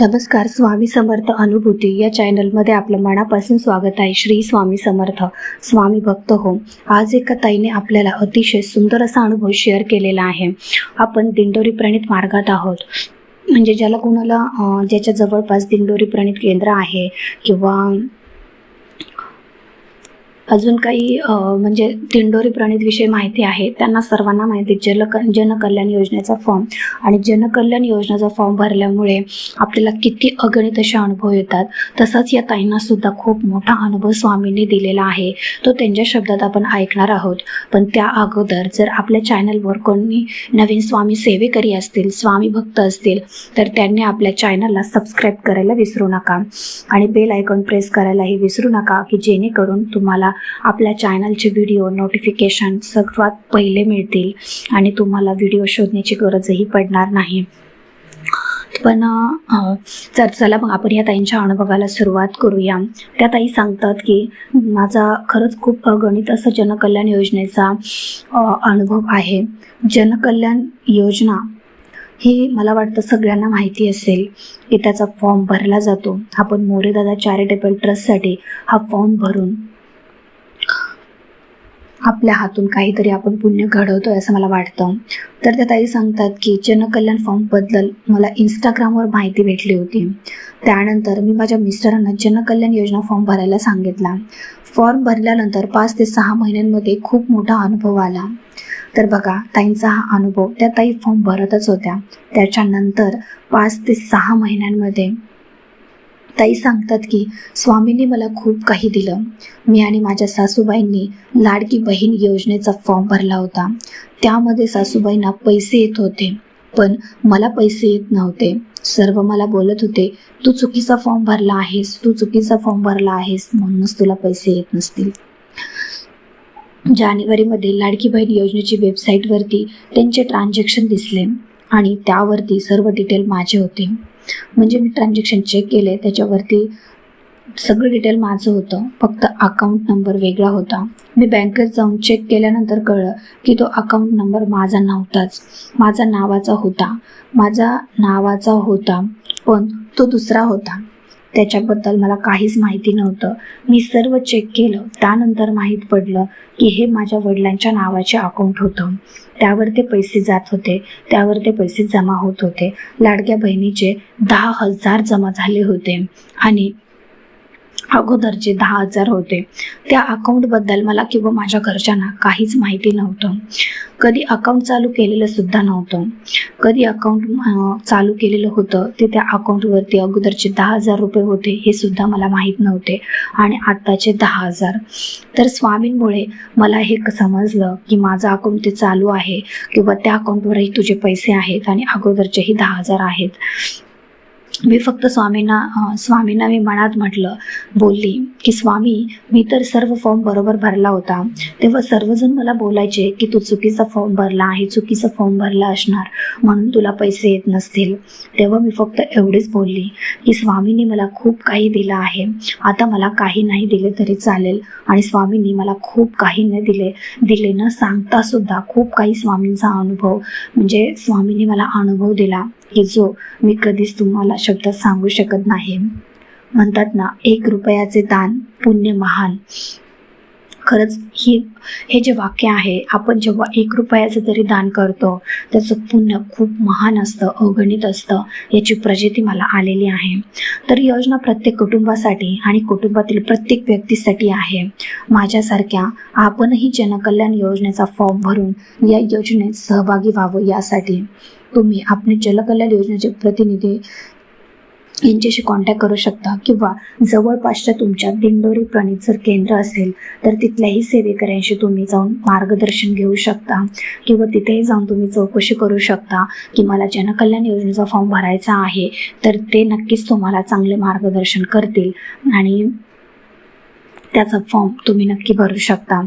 नमस्कार स्वामी समर्थ अनुभूती. या चॅनलमध्ये आपलं मनापासून स्वागत आहे. श्री स्वामी समर्थ स्वामी भक्त हो. आज एका ताईने आपल्याला अतिशय सुंदर असा अनुभव शेअर केलेला आहे. आपण दिंडोरी प्रणित मार्गात आहोत. म्हणजे ज्याला कोणाला ज्याच्या जवळपास दिंडोरी प्रणित केंद्र आहे किंवा अजून काही म्हणजे दिंडोरी प्रणितविषयी माहिती आहे. त्यांना सर्वांना माहिती जलक जनकल्याण योजनेचा फॉर्म आणि जनकल्याण योजनेचा फॉर्म भरल्यामुळे आपल्याला किती अगणित असे अनुभव येतात. तसाच या ताईंना सुद्धा खूप मोठा अनुभव स्वामींनी दिलेला आहे. तो त्यांच्या शब्दात आपण ऐकणार आहोत. पण त्या अगोदर जर आपल्या चॅनलवर कोणी नवीन स्वामी सेवेकरी असतील स्वामी भक्त असतील तर त्यांनी आपल्या चॅनलला सबस्क्राईब करायला विसरू नका. आणि बेल आयकॉन प्रेस करायलाही विसरू नका की जेणेकरून तुम्हाला आपल्या चॅनलचे व्हिडिओ नोटिफिकेशन सर्वात पहिले मिळतील आणि तुम्हाला व्हिडिओ शोधण्याची गरजही पडणार नाही. पण अ, तर चला मग आपण या ताईंच्या अनुभवाला सुरुवात करूया. त्या ताई सांगतात की माझा खरंच खूप गणित असं जनकल्याण योजनेचा अनुभव आहे. जनकल्याण योजना ही मला वाटतं सगळ्यांना माहिती असेल. की त्याचा फॉर्म भरला जातो. आपण मोरेदादा चॅरिटेबल ट्रस्टसाठी हा फॉर्म भरून आपल्या हातून काहीतरी आपण पुण्य घडवतोय असं मला वाटतं. तर त्या ताई सांगतात की जनकल्याण फॉर्मबद्दल मला इंस्टाग्रामवर माहिती भेटली होती. त्यानंतर मी माझ्या मिस्टरांना जनकल्याण योजना फॉर्म भरायला सांगितला. फॉर्म भरल्यानंतर पाच ते सहा महिन्यांमध्ये खूप मोठा अनुभव आला. तर बघा ताईंचा हा अनुभव त्या ताई फॉर्म भरतच होत्या. त्याच्यानंतर पाच ते सहा महिन्यांमध्ये ताई सांगतात की स्वामींनी मला खूप काही दिलं. मी आणि माझ्या सासूबाईंनी लाडकी बहीण योजनेचा फॉर्म भरला होता. त्यामध्ये सासूबाईंना पैसे येत होते पण मला पैसे येत नव्हते. सर्व मला बोलत होते तू चुकीचा फॉर्म भरला आहेस तू चुकीचा फॉर्म भरला आहेस म्हणूनच तुला पैसे येत नसतील. जानेवारीमध्ये लाडकी बहीण योजनेची वेबसाईटवरती त्यांचे ट्रान्झॅक्शन दिसले आणि त्यावरती सर्व डिटेल माझे होते. म्हणजे मी ट्रान्झॅक्शन चेक केले त्याच्यावरती सगळं डिटेल माझं होतं. फक्त अकाउंट नंबर वेगळा होता. मी बँकेत जाऊन चेक केल्यानंतर कळलं की तो अकाउंट नंबर माझा नव्हताच. माझा नावाचा होता. माझा नावाचा होता पण तो दुसरा होता. त्याच्याबद्दल मला काहीच माहिती नव्हतं. मी सर्व चेक केलं. त्यानंतर माहीत पडलं की हे माझ्या वडिलांच्या नावाचे अकाउंट होतं. त्यावर ते पैसे जात होते. त्यावर ते पैसे जमा होत होते. लाडक्या बहिणीचे दहा हजार जमा झाले होते. आणि अगोदरचे दहा हजार होते. त्या अकाउंटबद्दल मला किंवा माझ्या घरच्यांना काहीच माहिती नव्हतं. कधी अकाउंट चालू केलेलं सुद्धा नव्हतं. कधी अकाउंट चालू केलेलं होतं ते त्या अकाउंटवरती अगोदरचे दहा हजार रुपये होते हे सुद्धा मला माहीत नव्हते. आणि आत्ताचे दहा हजार. तर स्वामींमुळे मला हे समजलं की माझं अकाउंट ते चालू आहे किंवा त्या अकाउंटवरही तुझे पैसे आहेत आणि अगोदरचेही दहा हजार आहेत. मी फक्त स्वामींना स्वामींना मी मनात म्हटलं बोलली की स्वामी मी तर सर्व फॉर्म बरोबर भरला होता. तेव्हा सर्वजण मला बोलायचे की तू चुकीचा फॉर्म भरला आहे चुकीचा फॉर्म भरला असणार म्हणून तुला पैसे येत नसतील. तेव्हा मी फक्त एवढीच बोलली की स्वामींनी मला खूप काही दिलं आहे. आता मला काही नाही दिले तरी चालेल आणि स्वामींनी मला खूप काही न दिले दिले न सांगता सुद्धा खूप काही स्वामींचा अनुभव म्हणजे स्वामींनी मला अनुभव दिला. की जो मी कधीच तुम्हाला शब्दात सांगू शकत नाही. म्हणतात ना एक रुपयाचे दान पुण्य महान खरंच ही हे जे वाक्य आहे आपण जेव्हा एक रुपयाचं तरी दान करतो त्याचं पुण्य खूप महान असतं अगणित असतं याची प्रचिती मला आलेली आहे. तर योजना प्रत्येक कुटुंबासाठी आणि कुटुंबातील प्रत्येक व्यक्तीसाठी आहे. माझ्यासारख्या आपणही जनकल्याण योजनेचा फॉर्म भरून या योजनेत सहभागी व्हावं यासाठी. तुम्ही आपले जलकल्याण योजनेचे प्रतिनिधी यांच्याशी कॉन्टॅक्ट करू शकता किंवा जवळपासच्या तुमच्या दिंडोरी प्रणित जर केंद्र असेल तर तिथल्याही सेवेकऱ्यांशी तुम्ही जाऊन मार्गदर्शन घेऊ शकता किंवा तिथेही जाऊन तुम्ही चौकशी करू शकता की मला जनकल्याण योजनेचा फॉर्म भरायचा आहे तर ते नक्कीच तुम्हाला चांगले मार्गदर्शन करतील. आणि त्याचा फॉर्म तुम्ही नक्की भरू शकता.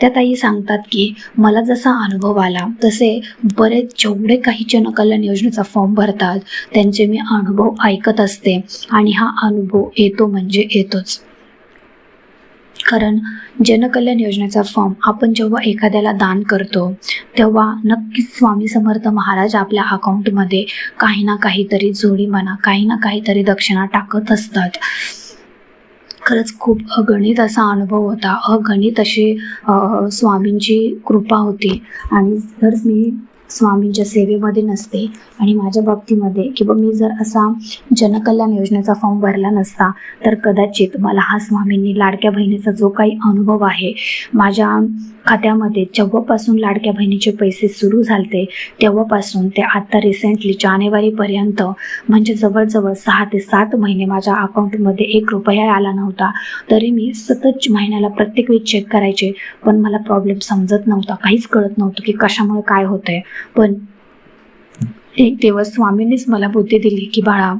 त्या ताई सांगतात की मला जसा अनुभव आला तसे बरेच जेवढे काही जनकल्याण योजनेचा फॉर्म भरतात त्यांचे मी अनुभव ऐकत असते आणि हा अनुभव येतो म्हणजे येतोच. कारण जनकल्याण योजनेचा फॉर्म आपण जेव्हा एखाद्याला दान करतो तेव्हा नक्कीच स्वामी समर्थ महाराज आपल्या अकाउंटमध्ये काही ना काहीतरी जोडी म्हणा काही ना काहीतरी दक्षिणा टाकत असतात. खरंच खूप अगणित असा अनुभव होता. अगणित अशी स्वामींची कृपा होती. आणि जर मी स्वामींच्या सेवेमध्ये नसते आणि माझ्या बाबतीमध्ये किंवा मी जर असा जनकल्याण योजनेचा फॉर्म भरला नसता तर कदाचित मला हा स्वामींनी लाडक्या बहिणीचा जो काही अनुभव आहे माझ्या खात्यामध्ये जेव्हापासून लाडक्या बहिणीचे पैसे सुरू झालते तेव्हापासून ते आत्ता रिसेंटली जानेवारीपर्यंत म्हणजे जवळजवळ सहा ते सात महिने माझ्या अकाउंटमध्ये एक रुपया आला नव्हता. तरी मी सतत महिन्याला प्रत्येक वेळी चेक करायचे पण मला प्रॉब्लेम समजत नव्हता काहीच कळत नव्हतं की कशामुळे काय होतंय. पण एक दिवस स्वामींनीच मला बुद्धी दिली की बाळा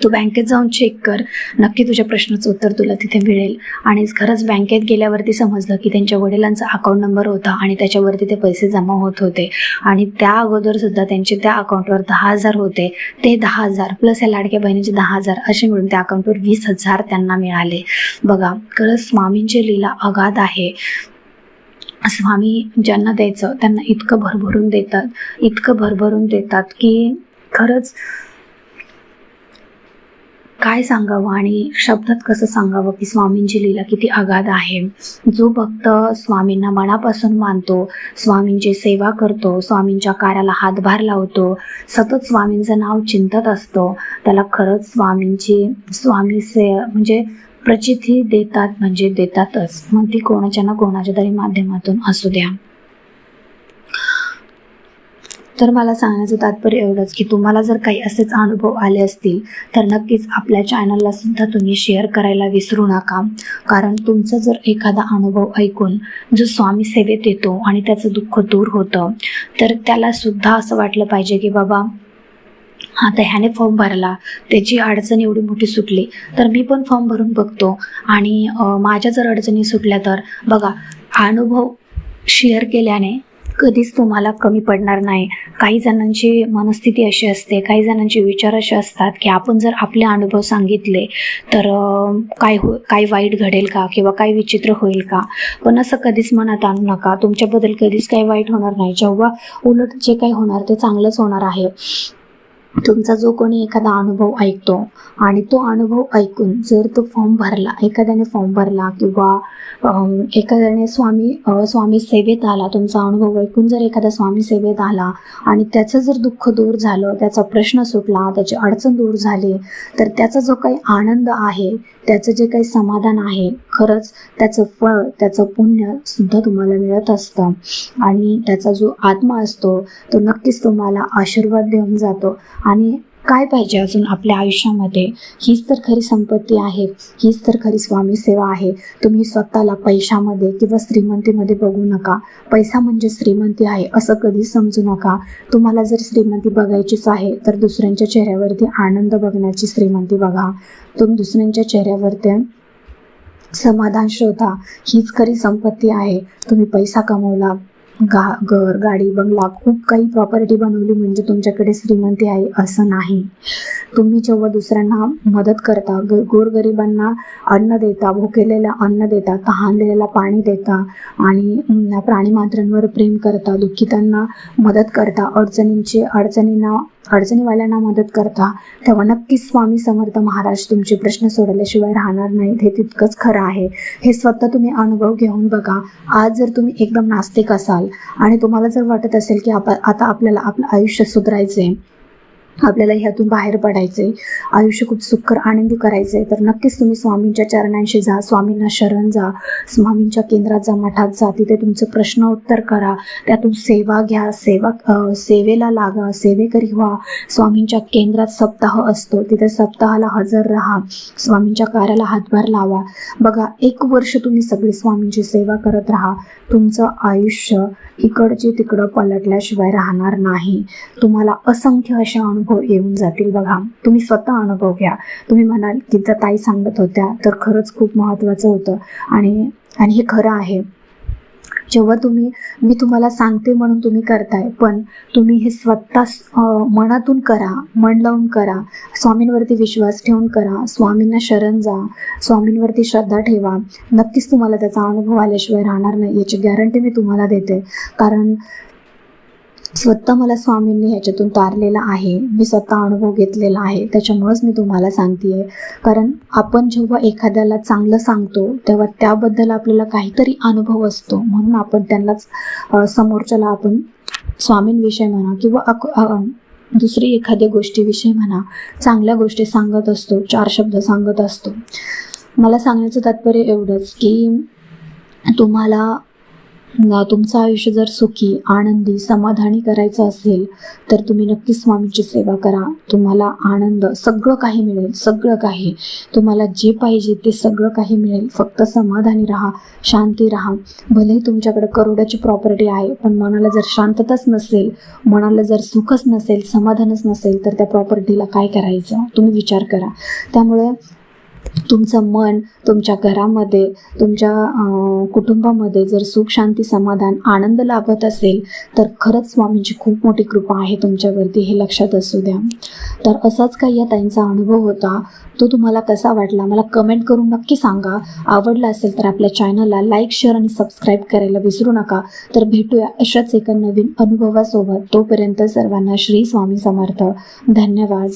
तू बँकेत जाऊन चेक कर. नक्की तुझ्या प्रश्नाचं उत्तर तुला तिथे मिळेल. आणि खरंच बँकेत गेल्यावरती समजलं की त्यांच्या वडिलांचा अकाउंट नंबर होता आणि त्याच्यावरती ते पैसे जमा होत होते. आणि त्या अगोदर सुद्धा त्यांचे त्या अकाउंटवर दहा हजार होते. ते दहा हजार प्लस या लाडक्या बहिणीचे दहा हजार असे मिळून त्या अकाउंटवर वीस हजार त्यांना मिळाले. बघा खरंच स्वामींची लीला अगाध आहे. स्वामी ज्यांना द्यायचं त्यांना इतकं भरभरून देतात इतकं भरभरून देतात की खरंच काय सांगावं आणि शब्दात कसं सांगावं की स्वामींची लीला किती अगाध आहे. जो भक्त स्वामींना मनापासून मानतो स्वामींची सेवा करतो स्वामींच्या कार्याला हातभार लावतो सतत स्वामींचं नाव चिंतत असतो त्याला खरंच स्वामींची स्वामी से म्हणजे प्रचिती देतात म्हणजे देतातच. मग ती कोणाच्या ना कोणाच्या तरी माध्यमातून असू द्या. तर मला सांगण्याचं तात्पर्य एवढंच की तुम्हाला जर काही असेच अनुभव आले असतील तर नक्कीच आपल्या चॅनलला सुद्धा तुम्ही शेअर करायला विसरू नका. कारण तुमचा जर एखादा अनुभव ऐकून जो स्वामी सेवेत येतो आणि त्याचं दुःख दूर होतं तर त्याला सुद्धा असं वाटलं पाहिजे की बाबा आता ह्याने फॉर्म भरला. त्याची अडचण एवढी मोठी सुटली तर मी पण फॉर्म भरून बघतो. आणि माझ्या जर अडचणी सुटल्या तर बघा अनुभव शेअर केल्याने कधीच तुम्हाला कमी पडणार नाही. काही जणांची मनस्थिती अशी असते काही जणांचे विचार असे असतात की आपण जर आपले अनुभव सांगितले तर काय हो काय वाईट घडेल का किंवा काय विचित्र होईल का? पण असं कधीच मनात आणू नका. तुमच्याबद्दल कधीच काही वाईट होणार नाही. जेव्हा उलट जे काही होणार ते चांगलंच होणार आहे. तुमचा जो कोणी एखादा अनुभव ऐकतो आणि तो अनुभव ऐकून जर तो फॉर्म भरला एखाद्याने फॉर्म भरला किंवा एखाद्याने स्वामी स्वामी सेवेत आला तुमचा अनुभव ऐकून जर एखादा स्वामी सेवेत आला आणि त्याचं जर दुःख दूर झालं त्याचा प्रश्न सुटला त्याची अडचण दूर झाली तर त्याचा जो काही आनंद आहे त्याचं जे काही समाधान आहे खरंच त्याचं फळ त्याचं पुण्य सुद्धा तुम्हाला मिळत असतं. आणि त्याचा जो आत्मा असतो तो नक्कीच तुम्हाला आशीर्वाद देऊन जातो. आणि काय पाहिजे अजून आपल्या आयुष्यामध्ये? हीच तर खरी संपत्ती आहे. हीच तर खरी स्वामी सेवा आहे. तुम्ही स्वतःला पैशामध्ये किंवा श्रीमंतीमध्ये बघू नका. पैसा म्हणजे श्रीमंती आहे असं कधीच समजू नका. तुम्हाला जर श्रीमंती बघायचीच आहे तर दुसऱ्यांच्या चेहऱ्यावरती आनंद बघण्याची श्रीमंती बघा. तुम्ही दुसऱ्यांच्या चेहऱ्यावरती समाधान शोधा. हीच खरी संपत्ती आहे. तुम्ही पैसा कमवला गा घर गाडी बंगला खूप काही प्रॉपर्टी बनवली म्हणजे तुमच्याकडे श्रीमंती आहे असं नाही. तुम्ही जेव्हा दुसऱ्यांना मदत करता ग गोरगरिबांना अन्न देता भुकेलेला अन्न देता तहानलेल्याला पाणी देता आणि प्राणीमात्रांवर प्रेम करता दुःखितांना मदत करता अडचणींचे अडचणींना अडचणीवाल्यांना मदत करता तेव्हा नक्कीच स्वामी समर्थ महाराज तुमचे प्रश्न सोडवल्याशिवाय राहणार नाहीत. हे तितकंच खरं आहे. हे स्वतः तुम्ही अनुभव घेऊन बघा. आज जर तुम्ही एकदम नास्तिक असाल आणि तुम्हाला जर वाटत असेल की आप आता आपल्याला आपलं आयुष्य सुधारायचं आहे आपल्याला ह्यातून बाहेर पडायचे आयुष्य खूप सुखकर आनंदी करायचे तर नक्कीच तुम्ही स्वामींच्या चरणांशी जा स्वामींना शरण जा स्वामींच्या केंद्रात जा मठात जा तिथे तुमचं प्रश्न उत्तर करा त्यातून सेवा घ्या सेवा सेवेला लागा सेवेकरी व्हा. स्वामींच्या केंद्रात सप्ताह असतो तिथे सप्ताहाला हजर राहा स्वामींच्या कार्याला हातभार लावा. बघा एक वर्ष तुम्ही सगळी स्वामींची सेवा करत राहा. तुमचं आयुष्य इकडचे तिकडं पलटल्याशिवाय राहणार नाही. तुम्हाला असंख्य असे अनुभव येऊन जातील बघा. तुम्ही स्वतः अनुभव घ्या. तुम्ही म्हणाल की त्या ताई सांगत होत्या तर खरंच खूप महत्त्वाचं होतं. आणि आणि हे खरं आहे. जेव्हा तुम्ही मी तुम्हाला सांगते म्हणून तुम्ही करताय पण तुम्ही हे स्वतः मनातून करा मन लावून करा स्वामींवरती विश्वास ठेवून करा स्वामींना शरण जा स्वामींवरती श्रद्धा ठेवा. नक्कीच तुम्हाला त्याचा अनुभव आल्याशिवाय राहणार नाही याची गॅरंटी मी तुम्हाला देते. कारण स्वतः मला स्वामींनी ह्याच्यातून तारलेला आहे. मी स्वतः अनुभव घेतलेला आहे. त्याच्यामुळंच मी तुम्हाला सांगते कारण आपण जेव्हा एखाद्याला चांगलं सांगतो तेव्हा त्याबद्दल आपल्याला काहीतरी अनुभव असतो. म्हणून आपण त्यांनाच समोरच्याला आपण स्वामींविषयी म्हणा किंवा अक- दुसरी एखाद्या गोष्टीविषयी म्हणा चांगल्या गोष्टी सांगत असतो चार शब्द सांगत असतो. मला सांगण्याचं तात्पर्य एवढंच की तुम्हाला तुमचं आयुष्य जर सुखी आनंदी समाधानी करायचं असेल तर तुम्ही नक्कीच स्वामींची सेवा करा. तुम्हाला आनंद सगळं काही मिळेल सगळं काही. तुम्हाला जे पाहिजे ते सगळं काही मिळेल. फक्त समाधानी राहा शांती राहा. भलेही तुमच्याकडे करोडाची प्रॉपर्टी आहे पण मनाला जर शांतताच नसेल मनाला जर सुखच नसेल समाधानच नसेल तर त्या प्रॉपर्टीला काय करायचं? तुम्ही विचार करा. त्यामुळे तुमचं मन तुमच्या घरामध्ये तुमच्या कुटुंबामध्ये जर सुख शांती समाधान आनंद लाभत असेल तर खरंच स्वामींची खूप मोठी कृपा आहे तुमच्यावरती हे लक्षात असू द्या. तर असाच काही या ताईंचा अनुभव होता. तो तुम्हाला कसा वाटला? मला कमेंट करून नक्की सांगा. आवडला असेल तर आपल्या चॅनलला लाईक शेअर आणि सबस्क्राईब करायला विसरू नका. तर भेटूया अशाच एका नवीन अनुभवासोबत. तोपर्यंत सर्वांना श्री स्वामी समर्थ. धन्यवाद.